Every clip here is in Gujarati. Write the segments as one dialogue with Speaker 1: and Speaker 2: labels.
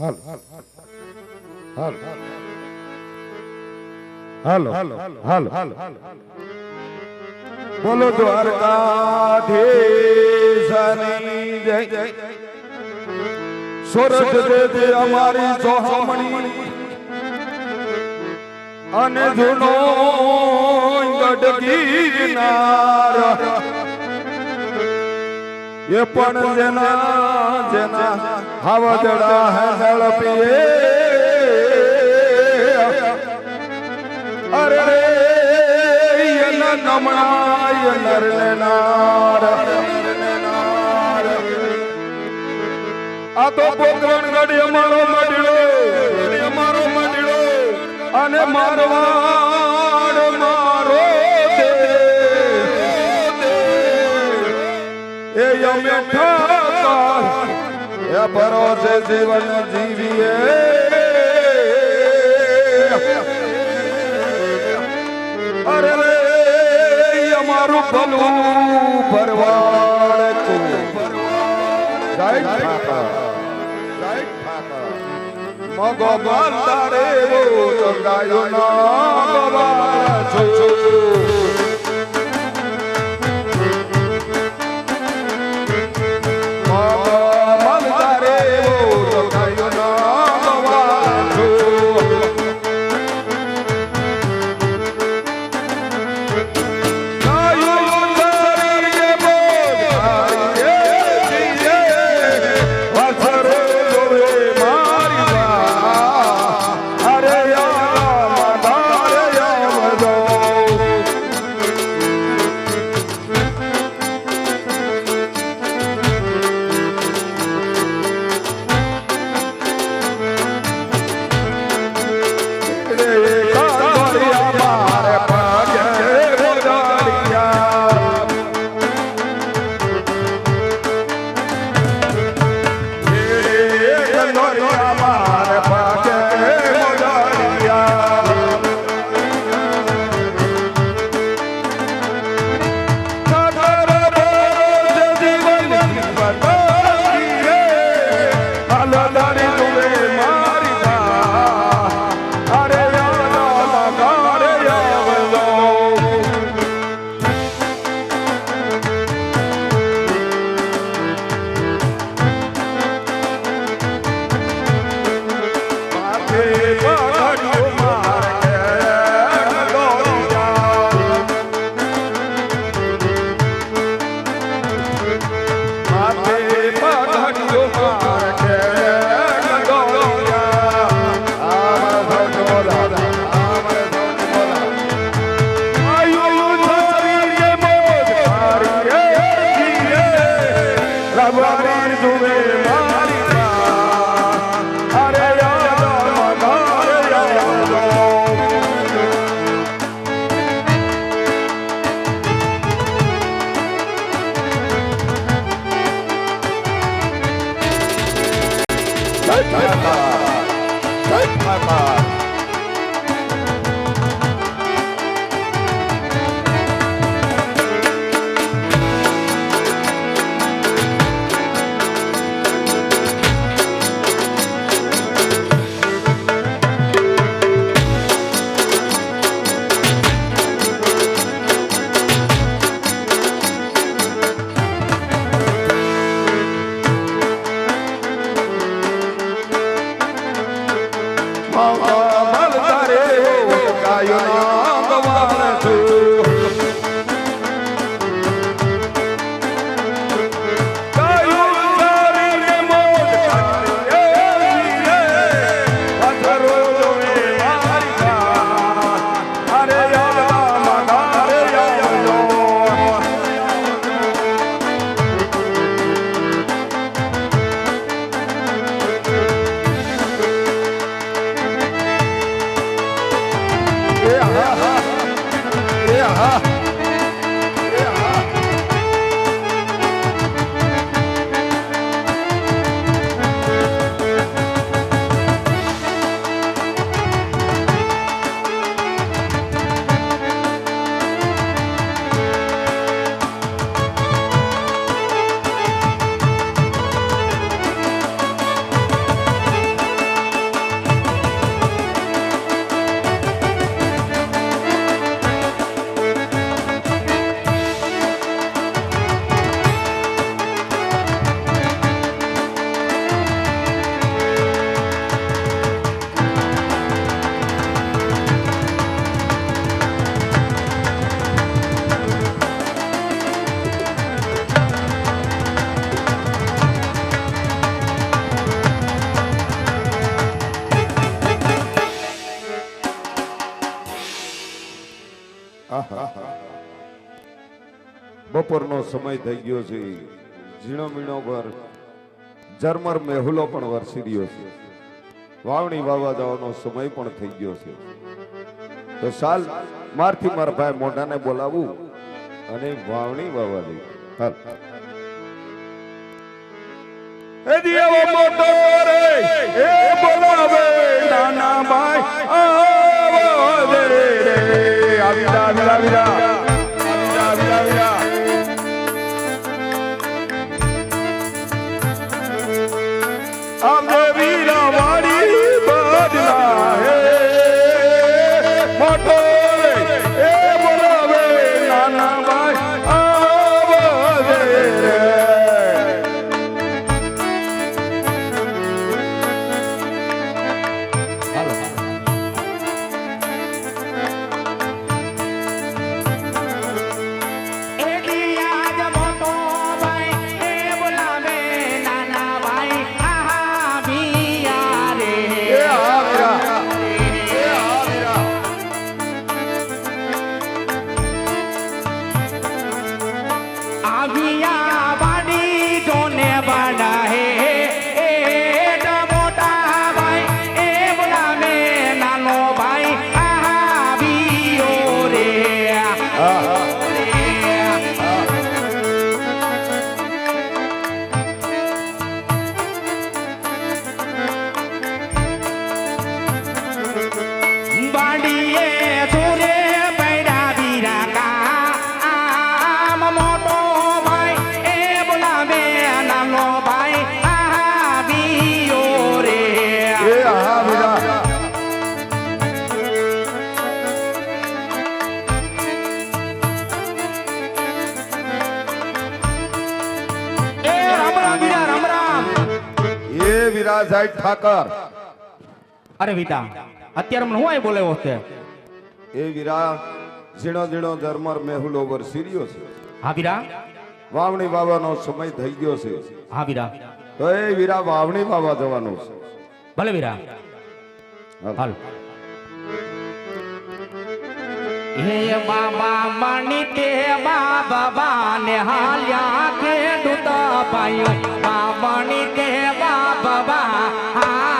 Speaker 1: હાલ. હાલ. હાલો. હાલો. હાલો બોલો દ્વારકાધીશની જય. સોરઠ દેજે અમારી સોહમણી અને જૂનો ગઢગીરનાર. એ પણ જેના જેના હાવદડા હેંદળ પીએ. અરે એના નમણાય નરને નાર. આ તો પોકરણ ગઢી અમારો મડ્યો અમારો મડ્યો અને મારવાડ મારો એ અમે ઠાકર ભરોસે જીવન જીવીએ. અરે અમારું ભલું ભરવાડ મગો બંધારે ગાયો ના ગવા છો રબારી બપોરનો સમય થઈ ગયો છે. ઝીણો મીણો પર ઝરમર મેહુલો પણ વરસી રહ્યો છે. વાવણી વાવા જવાનો સમય પણ થઈ ગયો છે. તો સાલ, મારથી મારા ભાઈ મોઢાને બોલાવું અને વાવણી વાવા દઈ નાના ભાઈ રે. આવી જા આવી જા, ઠાકર.
Speaker 2: અરે વિતા અત્યારે મને હું આય બોલાવ્યો છે?
Speaker 1: એ વીરા ઝીણો ઝીણો ધર્મર મેહુલો વરસી રહ્યો છે.
Speaker 2: હા વીરા?
Speaker 1: વાવણી વાવાનો સમય થઈ ગયો છે.
Speaker 2: હા વીરા.
Speaker 1: તો એ વીરા વાવણી વાવા જવાનું છે.
Speaker 2: ભલે વીરા.
Speaker 1: હાલ.
Speaker 2: હે બાબા મણી તે બાબા ને હાલ્યા કે દૂત પાયો બાબા તે બાબા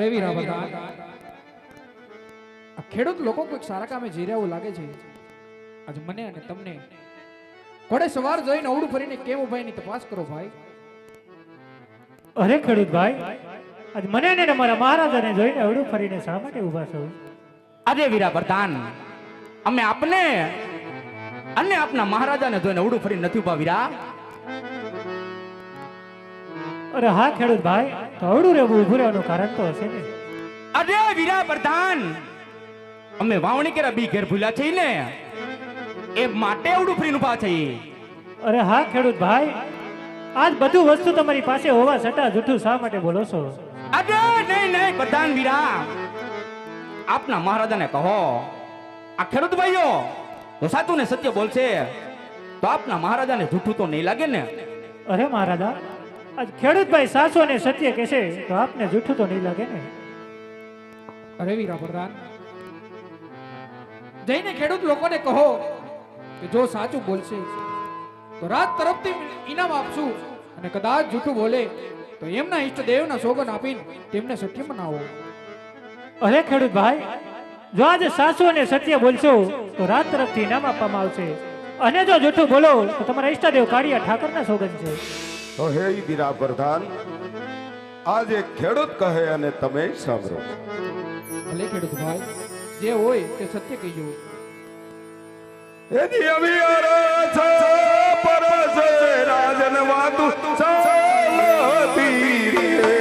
Speaker 3: અરે વીરા બધા ખેડૂત લોકો કોઈક સારા કામે જઈ રહ્યા એવું લાગે છે. આજે મને અને તમને ઘોડે સવાર જોઈને અવડું ફરીને કેમ ઉભાઈ ની તપાસ કરો ભાઈ?
Speaker 4: અરે ખેડૂત ભાઈ આજ મને અને મારા મહારાજાને જોઈને અવડું ફરીને શા માટે ઊભા છો?
Speaker 2: અરે વીરા પ્રધાન અમે આપને અને આપના મહારાજાને જોઈને અવડું ફરી નથી ઊભા વીરા.
Speaker 4: અરે હા ખેડૂત ભાઈ તો અવળું રહેવું ઉભું રહેવાનું કારણ તો હશે ને.
Speaker 2: અરે વીરા પ્રધાન અમે વાવણી કેરા બી ઘેર ભૂલ્યા છે ને. એ માટે અવડું ફ્રી નું છે
Speaker 4: અરે હા ખેડૂત ભાઈ આજ બધું વસ્તુ તમારી પાસે હોવા છતાં જૂઠું શા માટે બોલો છો?
Speaker 2: અરે નહીં નહીં પ્રધાન વીરા. આપના મહારાજાને કહો આ ખેડૂત ભાઈઓ તો સાચું ને સત્ય બોલશે તો આપના મહારાજાને જૂઠું તો નહીં લાગે ને?
Speaker 4: અરે મહારાજા આજ ખેડૂતભાઈ સાસુ અને સત્ય કહેશે તો આપને જૂઠું તો નહીં લાગે ને?
Speaker 3: અરે વીરા પ્રધાન જઈને ખેડૂત લોકોને કહો કે જો સાચું બોલશે તો રાત તરફથી ઇનામ આપશું અને કદાચ જૂઠું બોલે તો એમના ઈષ્ટદેવના સોગન આપીને તેમને સત્ય મનાવો
Speaker 4: અરે ખેડૂતભાઈ જો આજે સાસુ અને સત્ય બોલશો તો રાત તરફથી ઇનામ આપવામાં આવશે. અને જો જૂઠું બોલો તો તમારા ઈષ્ટદેવ કાળિયા ઠાકરના સોગન છે.
Speaker 1: તો હે ગીરા પ્રધાન આજે ખેડૂત કહે અને તમે સાંભળો.
Speaker 3: ભલે ખેડૂત ભાઈ જે હોય તે સત્ય કહીજો.
Speaker 1: એદી અવિયાર છે પરસે રાજન વાતુ ચાલતી રે.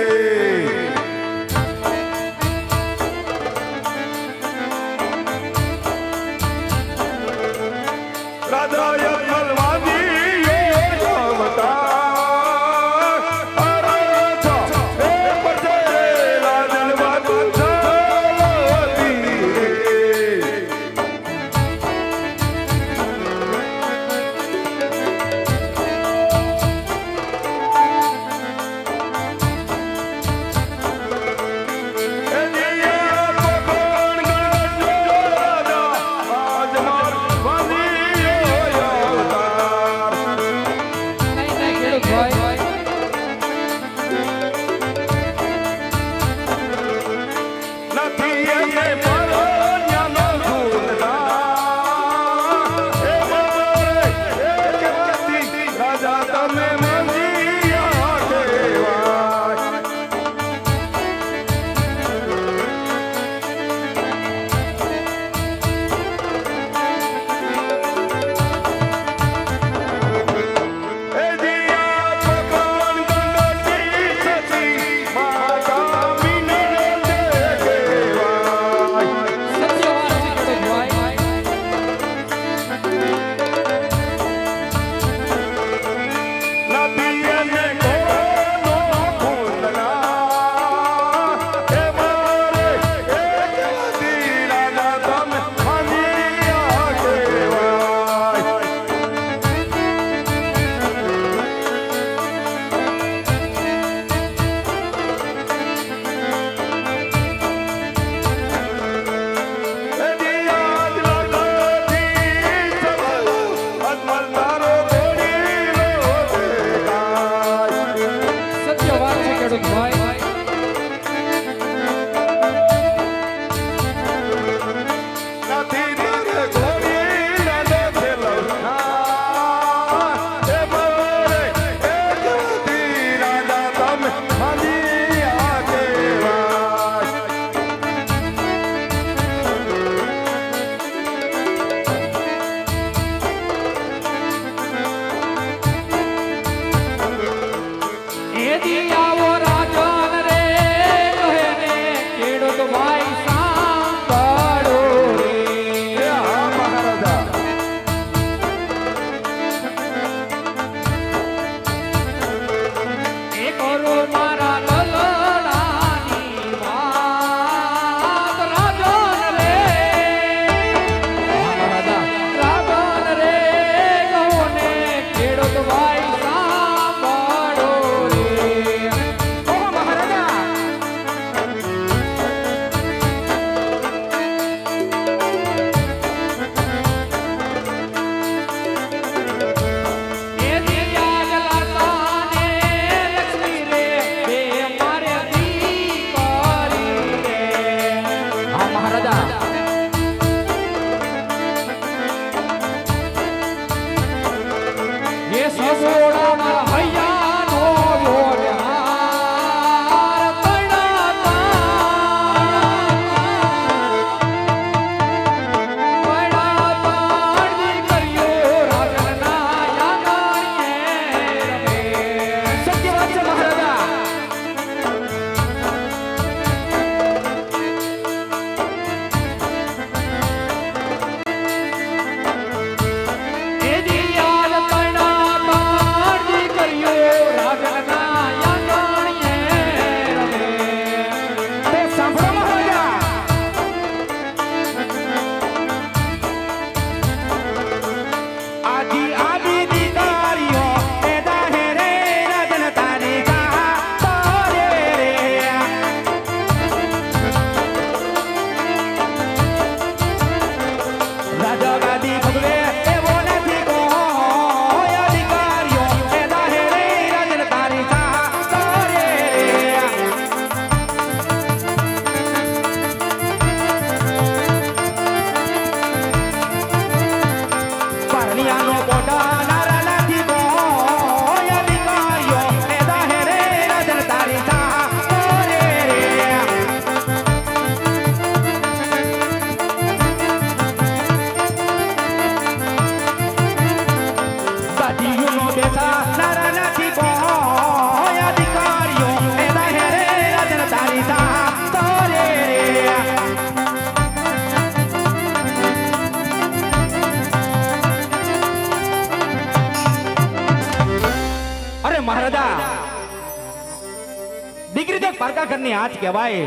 Speaker 2: આજ કહેવાય.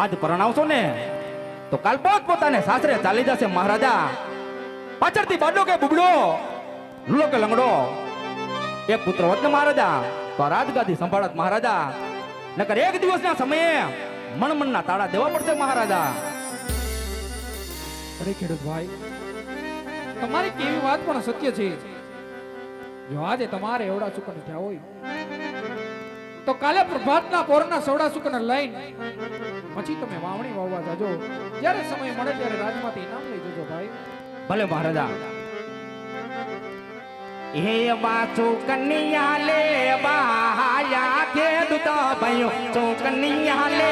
Speaker 2: આજ પરણાવશો ને, તો કાલ પોત પોતાને સાસરે ચાલી જશે મહારાજા. પાછળથી બાડો કે બુબડો, લુલો કે લંગડો. એક પુત્ર હોત ને મહારાજા, તો રાજગાદી સંભાળત મહારાજા. નકર એક દિવસના સમયે મણમણના તાળા દેવા પડશે મહારાજા.
Speaker 3: અરે ખેડૂત ભાઈ, તમારી કેવી વાત પણ સત્ય છે. જો આજે તમારે એવડા સુકન થયા હોય તો કાલે પ્રભાતના પોરના સવડા સુકન લઈને. પછી તમે વાવણી વાવવા જાજો. જ્યારે સમય મળે ત્યારે રાજમાંથી ઇનામ લઈ જજો ભાઈ.
Speaker 2: ભલે મહારાજા. હે વાચો કન્યા લે બાયા ખેડૂત ભાઈઓ. ચો કન્યા લે